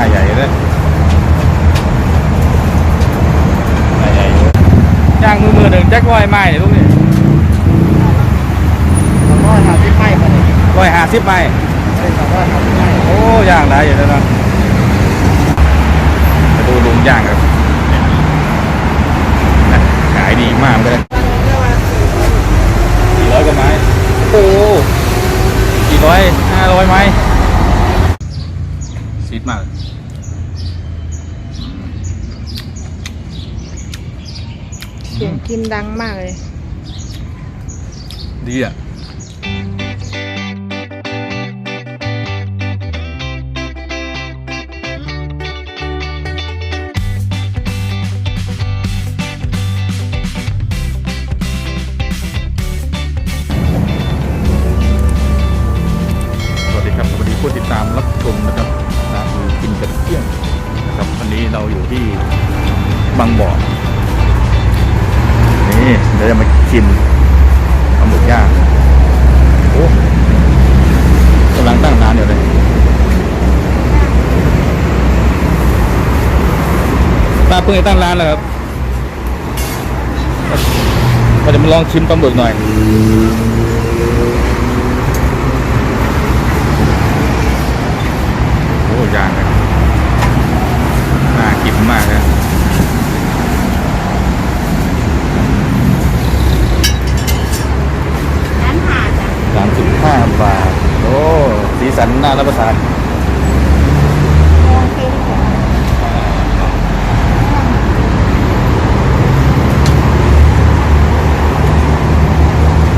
ม้ใหญ่เลยไม้ใหญ่อยู่ย่างมือมือหนึ่งแจ็คร้อยไม้เนี่ยลูกนี่สองร้อยห้าสิบไม้มาเลยร้อยห้าสิบไม้ได้สองร้อยห้าสิบไม้โอ้ย่างหลายอยู่แล้วเนาะมาดูลุงย่างครับนะขายดีมากเลยสี่ร้อยกว่าไม้โอ้สี่ร้อยห้าร้อยไม้ซีดมาก เสียงกิน ดังมากเลย ดีอะ นี่เดี๋ยวจะมาชิมปลาหมึกย่างโอ้กำลังตั้งนานอยู่เลยป้าเพิ่งจะตั้งร้านแล้วครับก็จะมาลองชิมปลาหมึกหน่อย โอ้ย่างเลยน่ากินมากเลย ร้านหาดอะ สามสิบห้าบาท โอ้ สีสันน่ารับประทานมองเป็นของ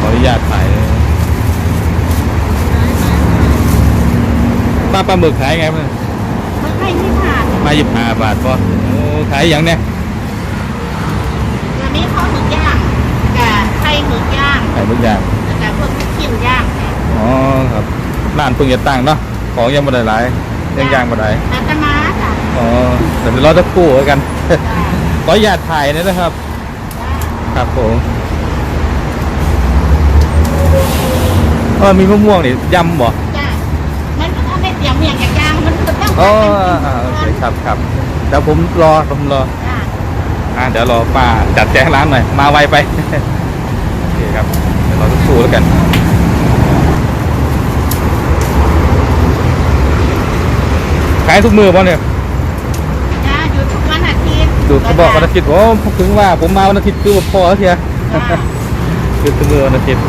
ขออนุญาตถ่ายป้าปลาหมึกขายไงมั้งมันให้ที่หาดมาหยิบห้าบาทพอโอ้ขายอย่างเนี้ยอันนี้ข้าวหมึกย่างกับไข่หมึกย่างขายทุกอย่างแล้วกับพวกลูกชิ้นย่างเนี่ยอ๋อครับ ร้านเพิ่งจะตั้งเนาะของยังไม่ได้หลายยังย่างไม่ได้แล้วก็มาจ้ะอ๋อเดี๋ยวไปรอสักครู่แล้วกันขออนุญาตถ่ายหนอยนะครับ ครับผมเออมีมะม่วงนี่ยำบ่จ้ะมันก็ไม่เตรียมเมียงอย่างย่างมันก็ต้องอ๋ออ่าโอเคครับครับเดี๋ยวผมรอผมรอ จ้ะอ่าเดี๋ยวรอป้าจัดแจงร้านหน่อย มาไวไป โอเคครับ เดี๋ยวเราต้องสู้แล้วกันายทุกมือป่ะเนี่ยจ้ะอยู่ทุกวันอาทิตย์ดูเขาบอกวันอาทิตย์โอ้ถึงว่าผมมาวันอาทิตย์คือว่าพอแล้วเทียจ้ะคือทุกมือวันอาทิตย์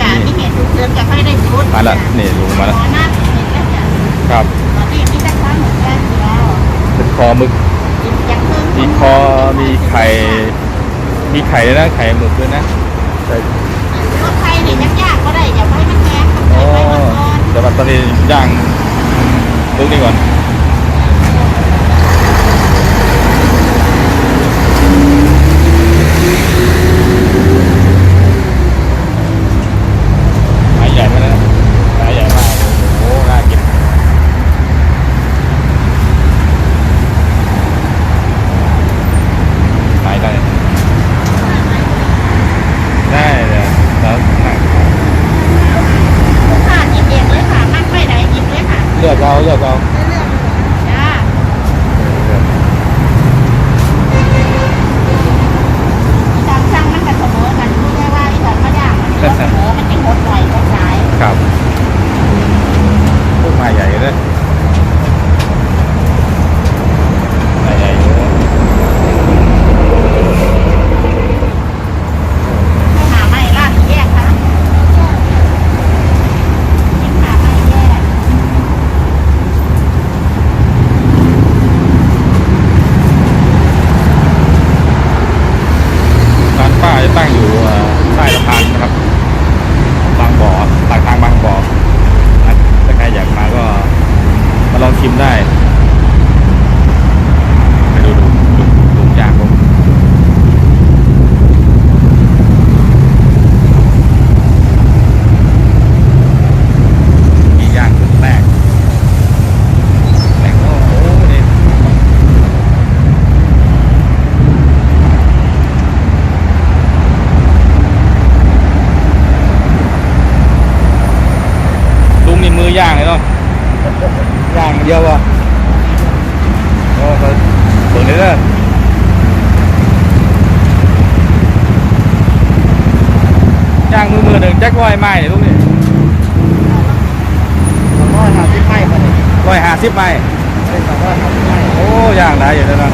จ้ะนี่เห็นทุกเดือนจะไม่ได้ชุดมาละนี่ลุงมาแล้วขอหน้าเห็นแล้วจ้ะครับตอนนี้มีแต่ข้าวหมึกย่างอยู่แล้วเป็นคอหมึกกินอย่างเพิ่มมีคอมีไข่มีไข่ด้วยนะไข่หมึกด้วยนะใช่รถไทยนี่ยังยากก็ได้อย่าไว้มันแข็งอ๋อไว้มันก่อนเดี๋ยวมาตอนนี้ย่าง ลูกนี้ก่อน หายใหญ่ไหมนะหายใหญ่มาก โอ้ น่ากิน หายได้ ได้เลยแล้วนั่ง ลูกค้าหยิบเองเลยค่ะนั่งไม่ได้หยิบเลยค่ะ เลื อกเอาเลือกเอาจ้าตามช่างมันก็เสมอกันรู้ได้ว่าที่แบบมาย่างมันเสมอมันจะหดหน่อยหดหลาย ครับพวกมาใหญ่เลยมาใหญ่อยู่ หาไม่ร้านแยกค่ะกินหาไม่แยก ร้านป้าจะตั้งอยู่เอ่อใต้สะพานนะครับ บางบ่อปากทางบางบ่อนะถ้าใครอยากมาก็มาลองชิมได้ไปดูดูดูดูย่างผมมีย่างจุดแรกแรกโอ้โหนี่ ลุงนี่มือย่างเลยเนาะ ย่างเดียวอะ เลยเด้อย่างมือมือห นึ่งแจ็คร้อยไม้ลูกนี่สองร้อยห้าสิบไม้ไปเลยร้อยห้าสิบไม้ได้สองร้อยห้าสิบไม้โอ้ย่างได้อยู่แล้วนะ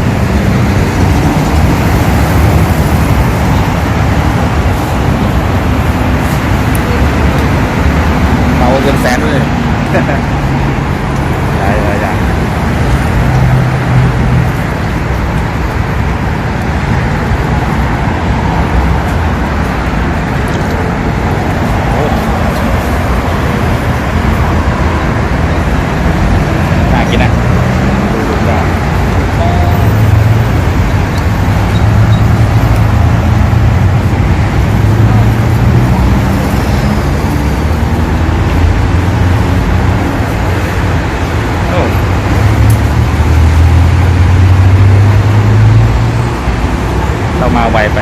เมาเกินแสนเลย ได้ได้ได้โอ้น่ากินนะดูๆได้โอ้เรามาไวไป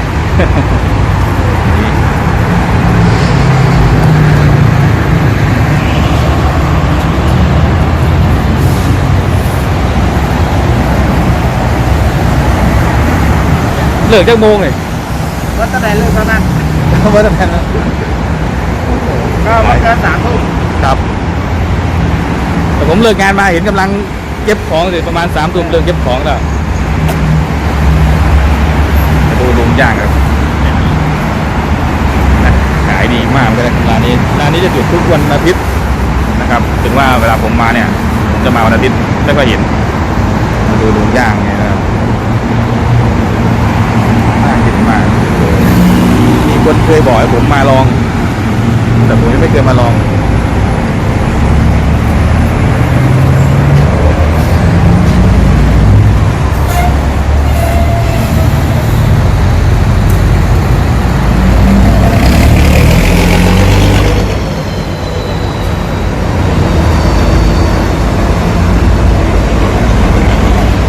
นี่เลิกจากโมงเลยรถตะไดเลิกเท่านั้นว่าจะแพนนะก็ไมาเกินสามทุ่มครับแต่ผมเลิกงานมาเห็นกำลังเก็บของสิประมาณสามทุ่มเลิกเก็บของแล้วมาดูลุงย่างครับนะขายดีมากเลยร้านนี้ร้านนี้จะจุดทุกวันอาทิตย์นะครับ ถึงว่าเวลาผมมาเนี่ยผมจะมาวันอาทิตย์ไม่ค่อยเห็นมาดูลุงย่างไงนะครับน่ากินมาก มี คนเคยบอกให้ผมมาลอง แต่ผมยังไม่เคยมาลอง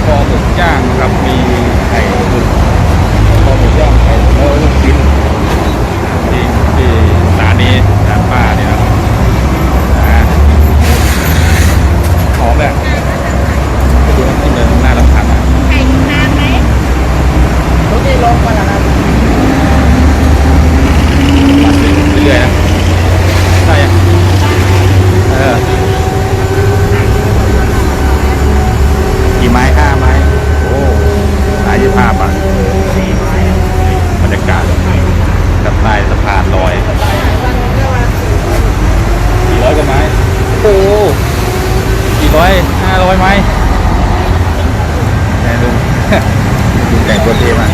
คอหมูย่างครับมีไข่หมึกคอหมูย่างไข่แล้วลูกชิ้นที่ที่ร้านนี้ร้านป้าเนี่ยนะครับอ่าหอมเลยไปดูน้ำจิ้มเลยน่ารับทานมาก ไข่นานไหม รถที่ลงมาแล้วนะ ปัดเรื่อยๆนะใช่อะเออกี่ไม้ห้าไม้ โอ้สายยี่ห้าบาท สี่ไม้ บรรยากาศกับใต้สะพานลอยกี่ร้อยกว่าไม้ โอ้กี่ร้อยห้าร้อยไม้แน่ลุง ลุงแต่งตัวเท่มาก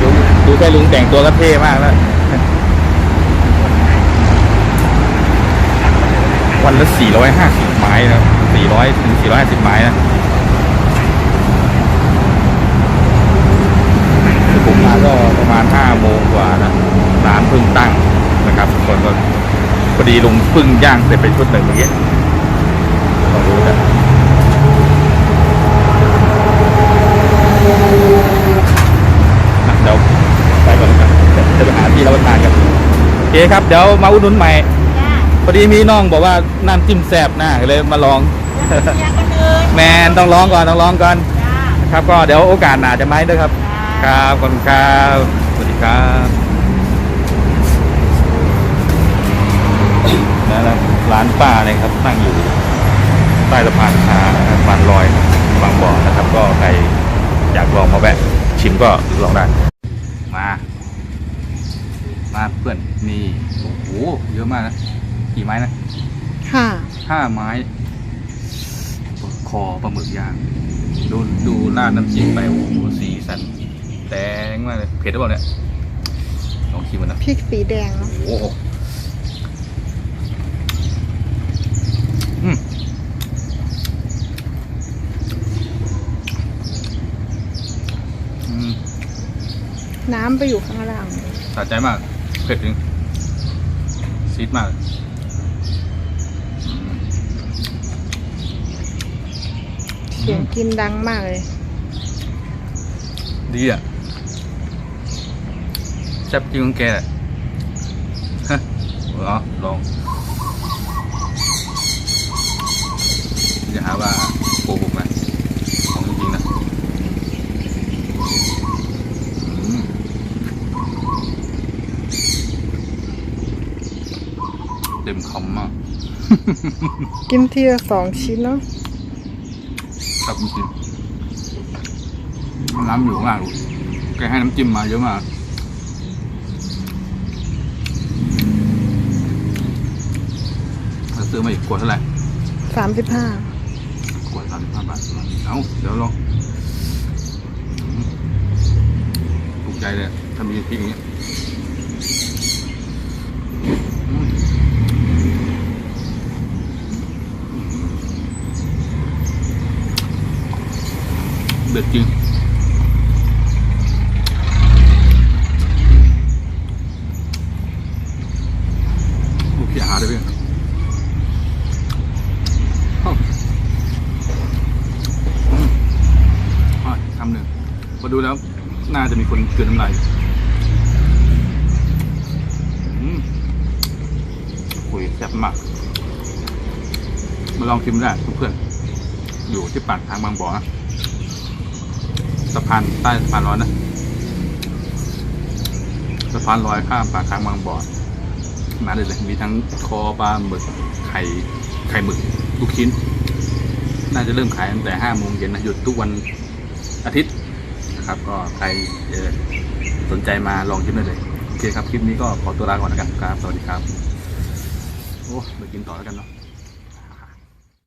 ดูดูแค่ลุงแต่งตัวก็เท่มากแล้ววันละสี่ร้อยห้าสิบไม้นะสี่ร้อยถึงสี่ร้อยห้าสิบไม้นะผมมาก็ประมาณห้าโมงกว่านะร้านเพิ่งตั้งนะครับคนก็พอดีลุงพิ่งย่างเสร็จไปชุดหนึ่งเมื่อกี้ลองดูนอะเดี๋ยวไปก่อนแล้วกันเดี๋ยวจะไปหาที่รับประทานกันโอ เคครับเดี๋ยวมาอุดหนุนใหม่จ้าพอดีมีน้องบอกว่าน้ำจิ้มแซ่บนะก็เลยมาลองเสียกันเลยแมนต้องลองก่อนต้องลองก่อนจ้าครับ ก็เดี๋ยวโอกาสหน้าจะมาให้ด้วยครับครับขอบคุณครับสวัสดีครับนั่นแหละร้านป้าเนี่ยครับตั้งอยู่ใต้สะพานคาสะพานลอยบางบ่อนะครับ ก็ใครอยากลองมาแวะชิมก็ลองได้มา มาเพื่อนนี่โอ้โหเยอะมากนะกี่ไม้นะค่ะ ห้าไม้คอปลาหมึกย่าง ดูดูราดน้ำจิ้มไปโอ้โหสีสันแดงมากเลยเผ็ดหรือเปล่าเนี่ยลองชิมมันนะพริกสีแดงโอ้โหอืมอืมน้ำไปอยู่ข้างล่างสะใจมาก เผ็ดจริงซีดมากอืมเสียงกินดังมากเลย ดีอะแซ่บจริงของแกแหละฮะเหรอลองอย่าหาว่าโกหกนะของจริงๆนะอืม เต็มคำมาก กินทีละสองชิ้นเนาะครับจริงๆน้ำอยู่มากลูกแกให้น้ำจิ้มมาเยอะมากแล้วซื้อมาอีกขวดเท่าไหร่สามสิบห้าขวดสามสิบห้าบาทเอาเดี๋ยวลองอืมถูกใจเลยถ้ามีพริกอย่างเงี้ย เด็ดจริงลูกพี่อาหาได้ไหมอ้าวอืมอะคำหนึ่งมาดูแล้ว น่าจะมีคนเกินน้ำลายอืมคุยแซ่บมาก มาลองชิมได้เพื่อนอยู่ที่ปากทางบางบ่อ สะพานใต้สะพานลอยนะสะพานลอยข้ามปากทางบางบ่อมาเลยเลยมีทั้งคอปลาหมึกไข่ไข่หมึกลูกชิ้น น่าจะเริ่มขายตั้งแต่ห้าโมงเย็นนะหยุดทุกวันอาทิตย์นะครับ ก็ใครสนใจมาลองชิมได้เลยโอเคครับคลิปนี้ก็ขอตัวลาก่อนนะครับครับสวัสดีครับโอ้ไปกินต่อแล้วกันเนาะ